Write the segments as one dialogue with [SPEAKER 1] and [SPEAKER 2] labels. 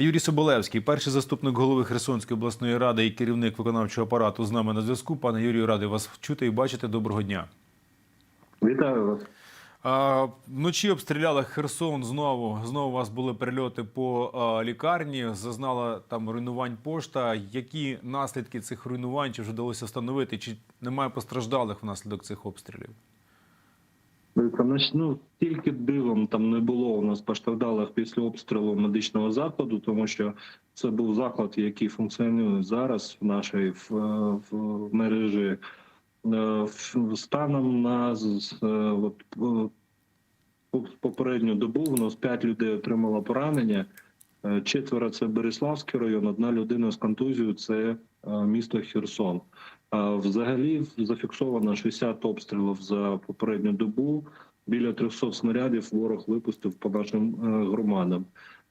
[SPEAKER 1] Юрій Соболевський, перший заступник голови Херсонської обласної ради і керівник виконавчого апарату з нами на зв'язку. Пане Юрію, радий вас чути і бачити. Доброго дня.
[SPEAKER 2] Вітаю вас.
[SPEAKER 1] Вночі обстріляли Херсон знову. Знову у вас були перельоти по лікарні. Зазнала там руйнувань пошта. Які наслідки цих руйнувань чи вже вдалося встановити? Чи немає постраждалих внаслідок цих обстрілів?
[SPEAKER 2] Ну тільки дивом там не було у нас постраждалих після обстрілу медичного закладу, тому що це був заклад, який функціонує зараз в нашій в, в мережі. Е, Станом на е, от, е, попередню добу у нас 5 людей отримало поранення. Четверо це Береславський район, одна людина з контузією це місто Херсон. Взагалі зафіксовано 60 обстрілів за попередню добу. Біля 300 снарядів ворог випустив по нашим е, громадам.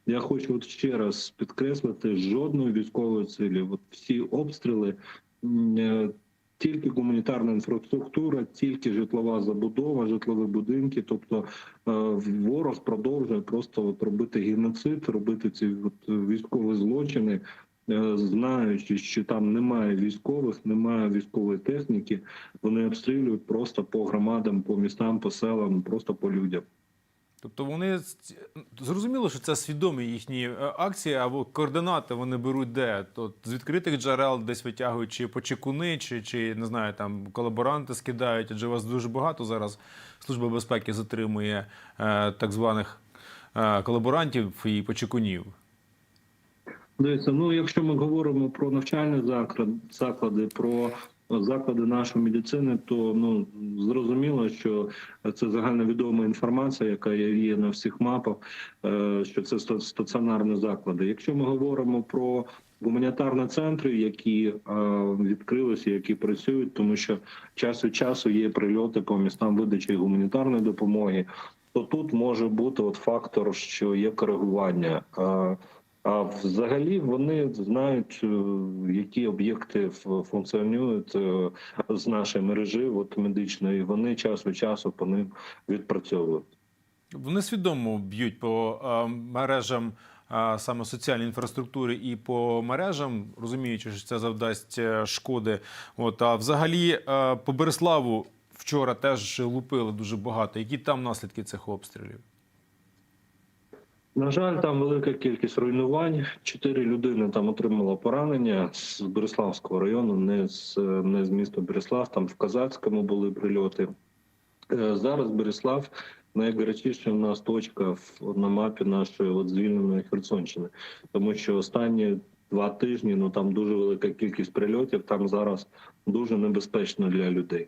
[SPEAKER 2] Я хочу от ще раз підкреслити: жодної військової цілі. От всі обстріли е, тільки гуманітарна інфраструктура, тільки житлова забудова, житлові будинки. Тобто е, ворог продовжує просто от робити геноцид, робити ці от військові злочини. Е, Знаючи, що там немає військових, немає військової техніки, вони обстрілюють просто по громадам, по містам, по селам, просто по людям.
[SPEAKER 1] Тобто вони зрозуміло, що це свідомі їхні е, акції, або координати вони беруть де? То з відкритих джерел десь витягують чи почекуни, чи, чи не знаю, там колаборанти скидають, адже вас дуже багато зараз Служба безпеки затримує е, так званих е, колаборантів і почекунів.
[SPEAKER 2] Дивіться, ну якщо ми говоримо про навчальні заклад- заклади, про заклади нашої медицини, то ну зрозуміло, що це загальновідома інформація, яка є на всіх мапах, е, що це стаціонарні заклади. Якщо ми говоримо про гуманітарні центри, які е, відкрилися, які працюють, тому що час від часу є прильоти по містам видачі гуманітарної допомоги. То тут може бути от фактор, що є коригування. А взагалі вони знають, е, які об'єкти функціонують е, з нашої мережі, от медичної. Вони час від часу по ним відпрацьовують.
[SPEAKER 1] Вони свідомо б'ють по е, мережам саме соціальної інфраструктури і по мережам, розуміючи, що це завдасть шкоди. От а взагалі по Береславу вчора теж лупили дуже багато. Які там наслідки цих обстрілів?
[SPEAKER 2] На жаль, там велика кількість руйнувань. Чотири людини там отримало поранення з Береславського району, не з не з міста Береслав. Там в Казацькому були прильоти. Е, Зараз Береслав найгарячіша в нас точка на мапі нашої от звільненої Херсонщини, тому що останні два тижні ну там дуже велика кількість прильотів. Там зараз дуже небезпечно для людей.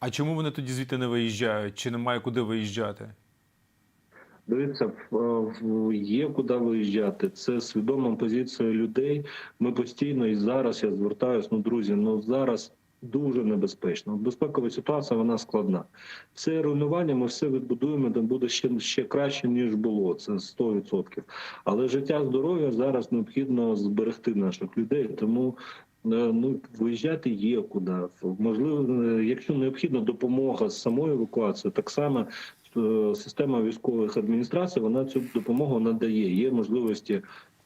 [SPEAKER 1] А чому вони тоді звідти не виїжджають? Чи немає куди виїжджати?
[SPEAKER 2] Дивіться, в- є куди виїжджати. Це свідома позиція людей. Ми постійно і зараз я звертаюсь. Ну, друзі, ну зараз дуже небезпечно. Безпекова ситуація вона складна. Все руйнування ми все відбудуємо, де буде ще ще краще ніж було. Це 100%. Але життя, здоров'я зараз необхідно зберегти наших людей. Тому е, ну виїжджати є куди. Можливо, е, якщо необхідна допомога з самої евакуації, так само е, система військових адміністрацій вона цю допомогу надає. Є можливості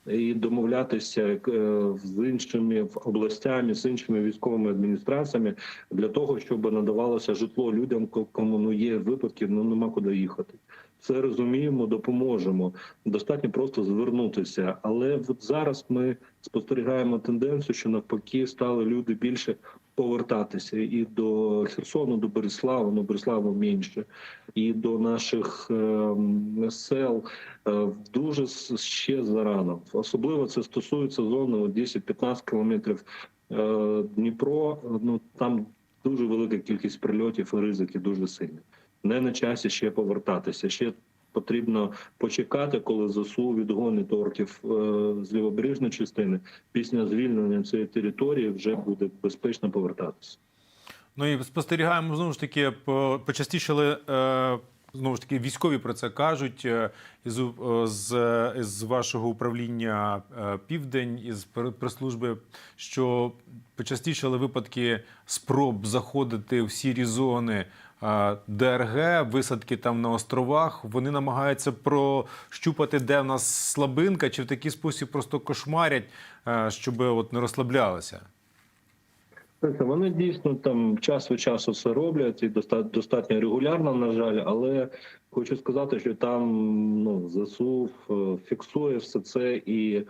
[SPEAKER 2] і домовлятися е, з іншими областями, з іншими військовими адміністраціями для того, щоб надавалося житло людям, кому ну є випадки, ну нема куди їхати. Це розуміємо, допоможемо. Достатньо просто звернутися. Але от зараз ми спостерігаємо тенденцію, що навпаки стали люди більше повертатися і до Херсону, до Береславу, ну Береславу менше, і до наших е, сел е, дуже ще зарано. Особливо це стосується зони от 10-15 кілометрів е, Дніпро. Ну там дуже велика кількість прильотів і ризики дуже сильні. Не на часі ще повертатися. Ще потрібно почекати, коли ЗСУ відгонить орків е, з лівобережної частини. Після звільнення цієї території вже буде безпечно повертатися.
[SPEAKER 1] Ну і спостерігаємо знову ж таки, по- почастішали е, знову ж таки військові про це кажуть е, із, з, з вашого управління Південь із прес-служби, що почастішали випадки спроб заходити в сірі зони ДРГ, висадки там на островах. Вони намагаються прощупати, де в нас слабинка, чи в такий спосіб просто кошмарять, е, щоб от не розслаблялися.
[SPEAKER 2] Вони дійсно там час від часу все роблять і достатньо регулярно, на жаль, але хочу сказати, що там ну, ЗСУ е, фіксує все це і е,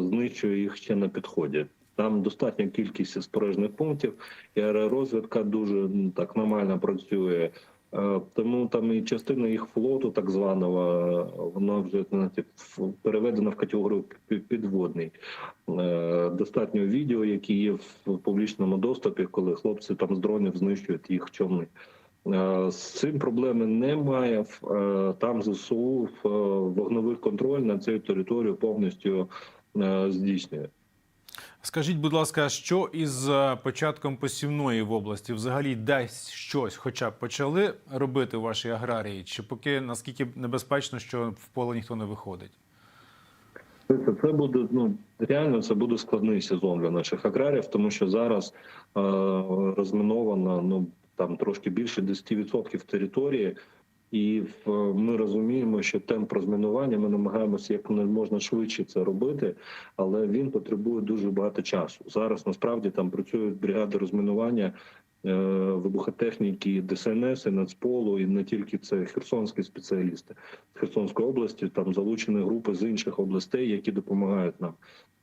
[SPEAKER 2] знищує їх ще на підході. Там достатня кількість спорожних пунктів, і аеророзвідка дуже ну, так нормально працює. Е, Тому там і частина їх флоту, так званого, вона вже знаєте, в- категорію підводний. Е, Достатньо відео, які є в публічному доступі, коли хлопці там з дронів знищують їх човни. Е, З цим проблеми немає. Там ЗСУ в- вогневий контроль на цю територію повністю здійснює.
[SPEAKER 1] Скажіть, будь ласка, що із е, початком посівної в області взагалі десь щось, хоча б почали робити в вашій аграрії, чи поки наскільки небезпечно, що в поле ніхто не виходить?
[SPEAKER 2] Це, буде ну реально це буде складний сезон для наших аграріїв, тому що зараз е, розміновано ну там трошки більше 10% території, і ми розуміємо, що темп розмінування ми намагаємося як можна швидше це робити, але він потребує дуже багато часу. Зараз насправді там працюють бригади розмінування. е, Вибухотехніки, ДСНС, і Нацполу, і не тільки це херсонські спеціалісти з Херсонської області. Там залучені групи з інших областей, які допомагають нам.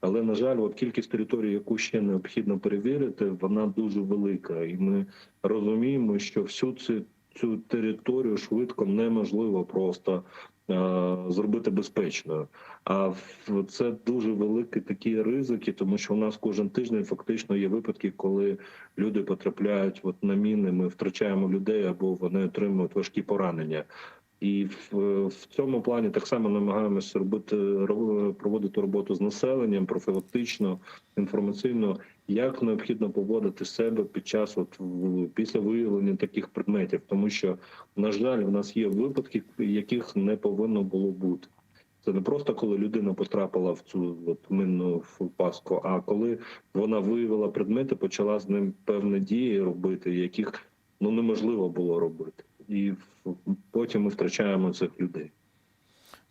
[SPEAKER 2] Але на жаль, от кількість територій, яку ще необхідно перевірити, вона дуже велика, і ми розуміємо, що всю цю цю територію швидко неможливо просто е, зробити безпечною. А це дуже великі такі ризики, тому що у нас кожен тиждень фактично є випадки, коли люди потрапляють от на міни. Ми втрачаємо людей або вони отримують важкі поранення. І в, в цьому плані так само намагаємося робити ро- проводити роботу з населенням профілактично, інформаційно, як необхідно поводити себе під час от в- після виявлення таких предметів, тому що на жаль, в нас є випадки, яких не повинно було бути. Це не просто коли людина потрапила в цю от минну паску, а коли вона виявила предмети, почала з ним певні дії робити, яких ну неможливо було робити, і потім ми втрачаємо цих людей.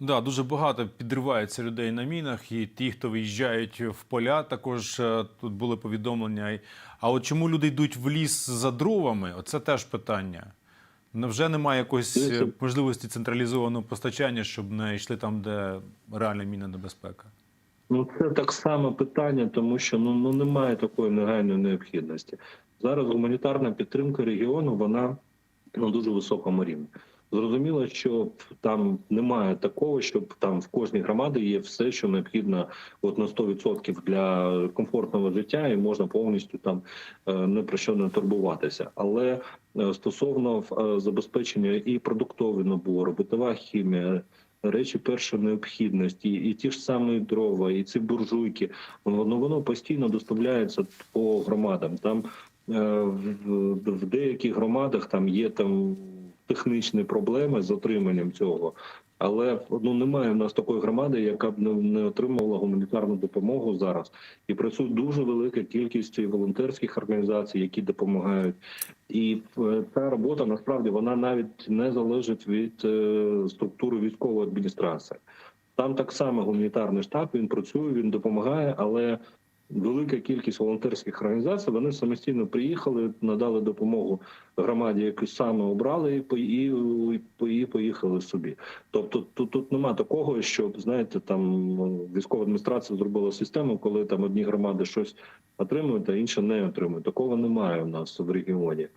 [SPEAKER 1] Да, дуже багато підривається людей на мінах, і ті, хто виїжджають в поля, також е, тут були повідомлення. А от чому люди йдуть в ліс за дровами? Оце теж питання. Невже немає якоїсь е, можливості централізованого постачання, щоб не йшли там, де реальна мінна небезпека?
[SPEAKER 2] Ну це так само питання, тому що ну, ну немає такої негайної необхідності. Зараз гуманітарна підтримка регіону вона на дуже високому рівні. Зрозуміло, що там немає такого, щоб там в кожній громаді є все, що необхідно от на 100% для комфортного життя, і можна повністю там не про що не турбуватися. Але е, стосовно е, забезпечення і продуктового набору, битова хімія, речі першої необхідності, і ті ж самі дрова, і ці буржуйки, воно воно постійно доставляється по громадам. Там в, в деяких громадах там є там технічні проблеми з отриманням цього. Але ну немає в нас такої громади, яка б не, не отримувала гуманітарну допомогу зараз. І працює дуже велика кількість волонтерських організацій, які допомагають. І е, ця робота насправді вона навіть не залежить від е, структури військової адміністрації. Там так само гуманітарний штаб він працює, він допомагає, але велика кількість волонтерських організацій вони самостійно приїхали, надали допомогу громаді, яку саме обрали, і і, поїхали собі. Тобто тут, тут нема такого, щоб знаєте, там ну, військова адміністрація зробила систему, коли там одні громади щось отримують, а інші не отримують. Такого немає у нас в регіоні.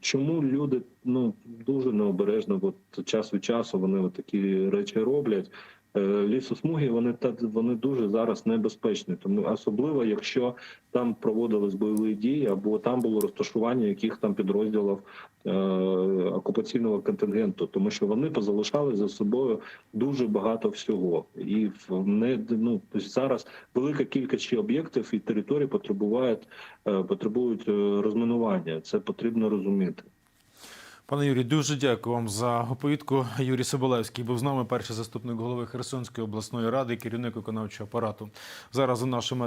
[SPEAKER 2] Чому люди ну дуже необережно, от час від часу вони от такі речі роблять. Е, Лісосмуги вони вони дуже зараз небезпечні, тому особливо якщо там проводились бойові дії, або там було розташування яких там підрозділів е, окупаційного контингенту, тому що вони позалишали за собою дуже багато всього, і в не ну тобто зараз велика кількість об'єктів і територій потребують е, потребують е, розмінування. Це потрібно розуміти.
[SPEAKER 1] Пане Юрій, дуже дякую вам за оповідку. Юрій Соболевський був з нами, перший заступник голови Херсонської обласної ради, керівник виконавчого апарату. Зараз у нашими